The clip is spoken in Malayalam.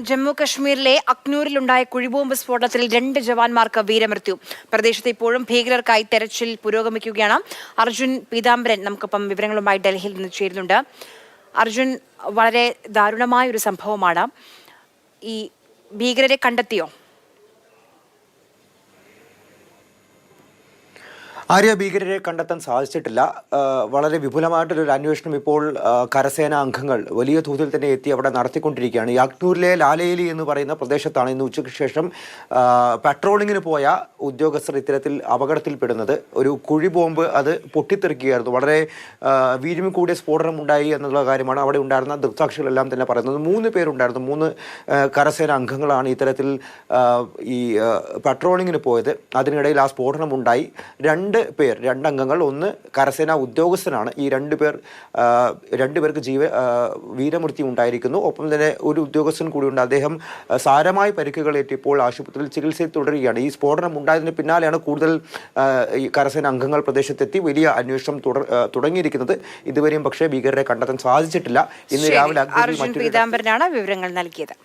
ജമ്മു കശ്മീരിലെ അക്നൂരിലുണ്ടായ കുഴിബോംബ് സ്ഫോടനത്തിൽ രണ്ട് ജവാന്മാർക്ക് വീരമൃത്യു. പ്രദേശത്ത് ഇപ്പോഴും ഭീകരർക്കായി തെരച്ചിൽ പുരോഗമിക്കുകയാണ്. അർജുൻ പീതാംബരൻ നമുക്കൊപ്പം വിവരങ്ങളുമായി ഡൽഹിയിൽ നിന്ന് ചേരുന്നുണ്ട്. അർജുൻ വളരെ ദാരുണമായ ഒരു സംഭവമാണ്. ഈ ഭീകരരെ കണ്ടെത്തിയോ? ആര്യ ഭീകരരെ കണ്ടെത്താൻ സാധിച്ചിട്ടില്ല. വളരെ വിപുലമായിട്ടൊരു അന്വേഷണം ഇപ്പോൾ കരസേന അംഗങ്ങൾ വലിയ തോതിൽ തന്നെ എത്തി അവിടെ നടത്തിക്കൊണ്ടിരിക്കുകയാണ്. യാഗ്നൂരിലെ ലാലേലി എന്ന് പറയുന്ന പ്രദേശത്താണ് ഇന്ന് ഉച്ചയ്ക്ക് ശേഷം പട്രോളിങ്ങിന് പോയ ഉദ്യോഗസ്ഥർ ഇത്തരത്തിൽ അപകടത്തിൽപ്പെടുന്നത്. ഒരു കുഴി ബോംബ് അത് പൊട്ടിത്തെറിക്കുകയായിരുന്നു. വളരെ വീര്യം കൂടിയ സ്ഫോടനം ഉണ്ടായി എന്നുള്ള കാര്യമാണ് അവിടെ ഉണ്ടായിരുന്ന ദൃക്സാക്ഷികളെല്ലാം തന്നെ പറയുന്നത്. മൂന്ന് പേരുണ്ടായിരുന്നു. മൂന്ന് കരസേന അംഗങ്ങളാണ് ഇത്തരത്തിൽ ഈ പട്രോളിങ്ങിന് പോയത്. അതിനിടയിൽ ആ സ്ഫോടനം ഉണ്ടായി രണ്ട് പേർ രണ്ടംഗങ്ങൾ ഒന്ന് കരസേനാ ഉദ്യോഗസ്ഥനാണ്. ഈ രണ്ട് പേർ രണ്ട് പേർക്ക് ജീവ വീരമൃത്യു ഉണ്ടായിരിക്കുന്നു. ഒപ്പം തന്നെ ഒരു ഉദ്യോഗസ്ഥൻ കൂടിയുണ്ട്. അദ്ദേഹം സാരമായി സാരമായ പരിക്കുകളേറ്റ് ഇപ്പോൾ ആശുപത്രിയിൽ ചികിത്സയിൽ തുടരുകയാണ്. ഈ സ്ഫോടനം ഉണ്ടായതിന് പിന്നാലെയാണ് കൂടുതൽ ഈ കരസേന അംഗങ്ങൾ പ്രദേശത്തെത്തി വലിയ അന്വേഷണം തുടങ്ങിയിരിക്കുന്നത്. ഇതുവരെയും പക്ഷേ ഭീകരരെ കണ്ടെത്താൻ സാധിച്ചിട്ടില്ല. ഇന്ന് രാവിലെ പീതാംബരനാണ് വിവരങ്ങൾ നൽകിയത്.